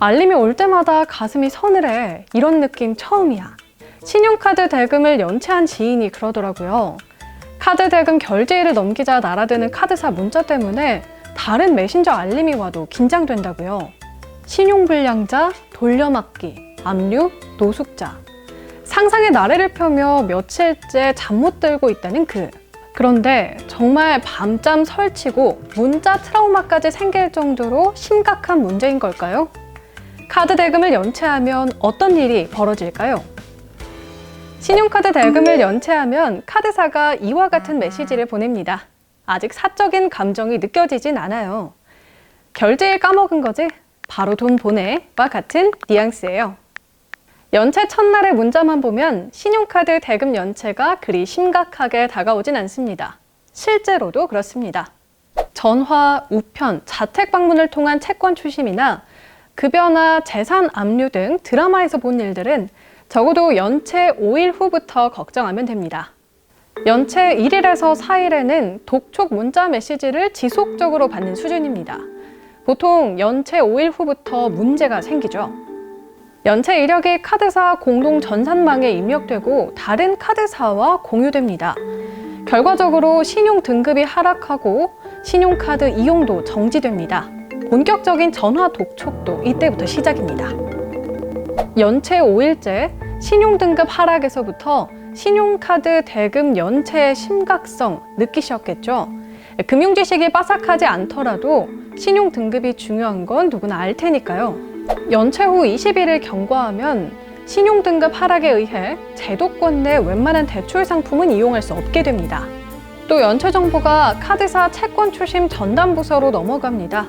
알림이 올 때마다 가슴이 서늘해. 이런 느낌 처음이야. 신용카드 대금을 연체한 지인이 그러더라고요. 카드 대금 결제일을 넘기자 날아드는 카드사 문자 때문에 다른 메신저 알림이 와도 긴장된다고요. 신용불량자, 돌려막기, 압류, 노숙자. 상상의 나래를 펴며 며칠째 잠 못 들고 있다는 그. 그런데 정말 밤잠 설치고 문자 트라우마까지 생길 정도로 심각한 문제인 걸까요? 카드 대금을 연체하면 어떤 일이 벌어질까요? 신용카드 대금을 연체하면 카드사가 이와 같은 메시지를 보냅니다. 아직 사적인 감정이 느껴지진 않아요. 결제일 까먹은 거지? 바로 돈 보내와 같은 뉘앙스예요. 연체 첫날의 문자만 보면 신용카드 대금 연체가 그리 심각하게 다가오진 않습니다. 실제로도 그렇습니다. 전화, 우편, 자택 방문을 통한 채권 추심이나 급여나 재산 압류 등 드라마에서 본 일들은 적어도 연체 5일 후부터 걱정하면 됩니다. 연체 1일에서 4일에는 독촉 문자 메시지를 지속적으로 받는 수준입니다. 보통 연체 5일 후부터 문제가 생기죠. 연체 이력이 카드사 공동 전산망에 입력되고 다른 카드사와 공유됩니다. 결과적으로 신용 등급이 하락하고 신용카드 이용도 정지됩니다. 본격적인 전화 독촉도 이때부터 시작입니다. 연체 5일째 신용 등급 하락에서부터 신용카드 대금 연체의 심각성 느끼셨겠죠? 금융 지식이 빠삭하지 않더라도 신용 등급이 중요한 건 누구나 알 테니까요. 연체 후 20일을 경과하면 신용 등급 하락에 의해 제도권 내 웬만한 대출 상품은 이용할 수 없게 됩니다. 또 연체 정보가 카드사 채권 출심 전담 부서로 넘어갑니다.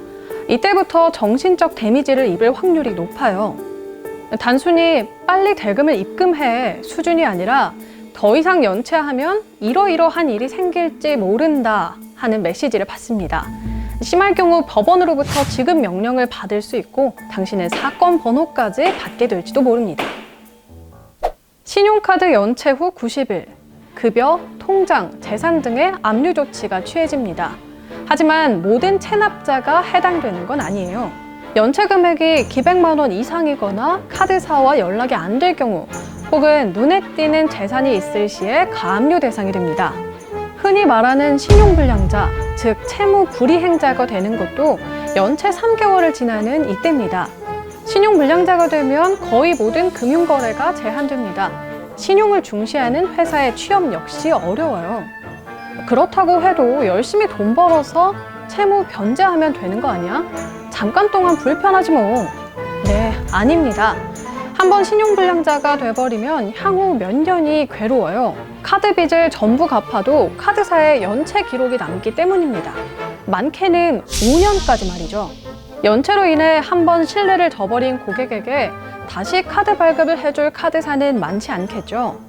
이때부터 정신적 데미지를 입을 확률이 높아요. 단순히 빨리 대금을 입금해 수준이 아니라 더 이상 연체하면 이러이러한 일이 생길지 모른다 하는 메시지를 받습니다. 심할 경우 법원으로부터 지급 명령을 받을 수 있고 당신의 사건 번호까지 받게 될지도 모릅니다. 신용카드 연체 후 90일, 급여, 통장, 재산 등의 압류 조치가 취해집니다. 하지만 모든 체납자가 해당되는 건 아니에요. 연체 금액이 기백만 원 이상이거나 카드사와 연락이 안 될 경우 혹은 눈에 띄는 재산이 있을 시에 가압류 대상이 됩니다. 흔히 말하는 신용불량자, 즉 채무 불이행자가 되는 것도 연체 3개월을 지나는 이때입니다. 신용불량자가 되면 거의 모든 금융거래가 제한됩니다. 신용을 중시하는 회사의 취업 역시 어려워요. 그렇다고 해도 열심히 돈 벌어서 채무 변제하면 되는 거 아니야? 잠깐 동안 불편하지 뭐. 네, 아닙니다. 한번 신용불량자가 돼버리면 향후 몇 년이 괴로워요. 카드 빚을 전부 갚아도 카드사에 연체 기록이 남기 때문입니다. 많게는 5년까지 말이죠. 연체로 인해 한 번 신뢰를 저버린 고객에게 다시 카드 발급을 해줄 카드사는 많지 않겠죠.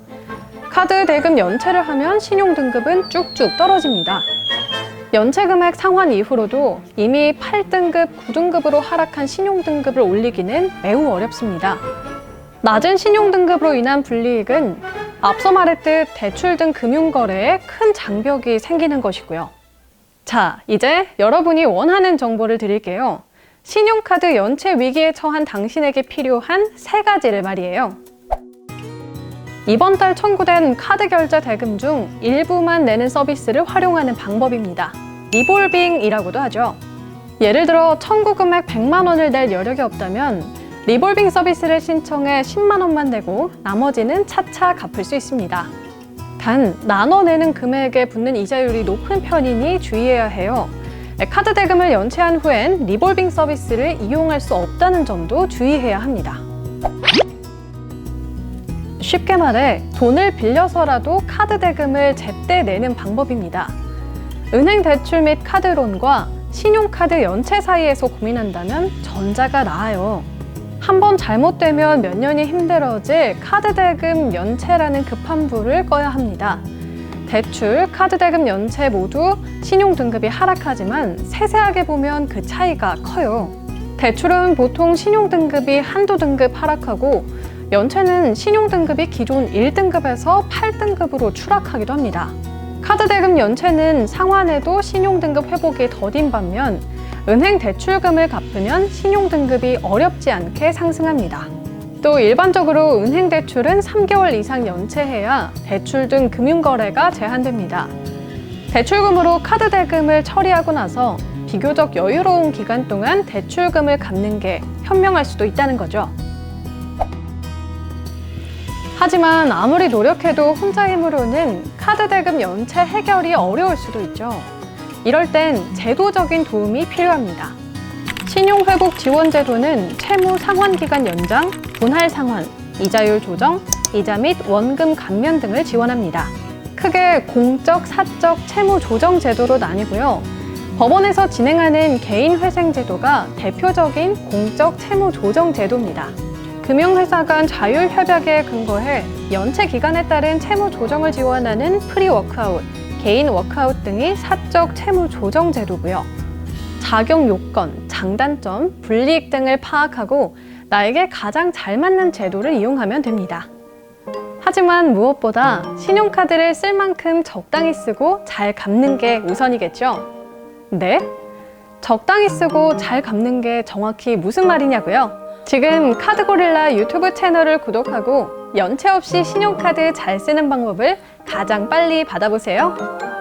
카드 대금 연체를 하면 신용 등급은 쭉쭉 떨어집니다. 연체 금액 상환 이후로도 이미 8등급, 9등급으로 하락한 신용 등급을 올리기는 매우 어렵습니다. 낮은 신용 등급으로 인한 불이익은 앞서 말했듯 대출 등 금융거래에 큰 장벽이 생기는 것이고요. 자, 이제 여러분이 원하는 정보를 드릴게요. 신용카드 연체 위기에 처한 당신에게 필요한 세 가지를 말이에요. 이번 달 청구된 카드 결제 대금 중 일부만 내는 서비스를 활용하는 방법입니다. 리볼빙이라고도 하죠. 예를 들어 청구 금액 100만 원을 낼 여력이 없다면 리볼빙 서비스를 신청해 10만 원만 내고 나머지는 차차 갚을 수 있습니다. 단 나눠 내는 금액에 붙는 이자율이 높은 편이니 주의해야 해요. 카드 대금을 연체한 후엔 리볼빙 서비스를 이용할 수 없다는 점도 주의해야 합니다. 쉽게 말해 돈을 빌려서라도 카드 대금을 제때 내는 방법입니다. 은행 대출 및 카드론과 신용카드 연체 사이에서 고민한다면 전자가 나아요. 한 번 잘못되면 몇 년이 힘들어질 카드 대금 연체라는 급한 불을 꺼야 합니다. 대출, 카드 대금 연체 모두 신용 등급이 하락하지만 세세하게 보면 그 차이가 커요. 대출은 보통 신용 등급이 한두 등급 하락하고 연체는 신용 등급이 기존 1등급에서 8등급으로 추락하기도 합니다. 카드 대금 연체는 상환에도 신용 등급 회복이 더딘 반면 은행 대출금을 갚으면 신용 등급이 어렵지 않게 상승합니다. 또 일반적으로 은행 대출은 3개월 이상 연체해야 대출 등 금융거래가 제한됩니다. 대출금으로 카드 대금을 처리하고 나서 비교적 여유로운 기간 동안 대출금을 갚는 게 현명할 수도 있다는 거죠. 하지만 아무리 노력해도 혼자 힘으로는 카드 대금 연체 해결이 어려울 수도 있죠. 이럴 땐 제도적인 도움이 필요합니다. 신용회복 지원 제도는 채무 상환 기간 연장, 분할 상환, 이자율 조정, 이자 및 원금 감면 등을 지원합니다. 크게 공적, 사적 채무 조정 제도로 나뉘고요. 법원에서 진행하는 개인 회생 제도가 대표적인 공적 채무 조정 제도입니다. 금융회사 간 자율 협약에 근거해 연체 기간에 따른 채무 조정을 지원하는 프리 워크아웃, 개인 워크아웃 등이 사적 채무 조정 제도고요. 작용 요건, 장단점, 불이익 등을 파악하고 나에게 가장 잘 맞는 제도를 이용하면 됩니다. 하지만 무엇보다 신용카드를 쓸 만큼 적당히 쓰고 잘 갚는 게 우선이겠죠? 네? 적당히 쓰고 잘 갚는 게 정확히 무슨 말이냐고요? 지금 카드고릴라 유튜브 채널을 구독하고 연체 없이 신용카드 잘 쓰는 방법을 가장 빨리 받아보세요.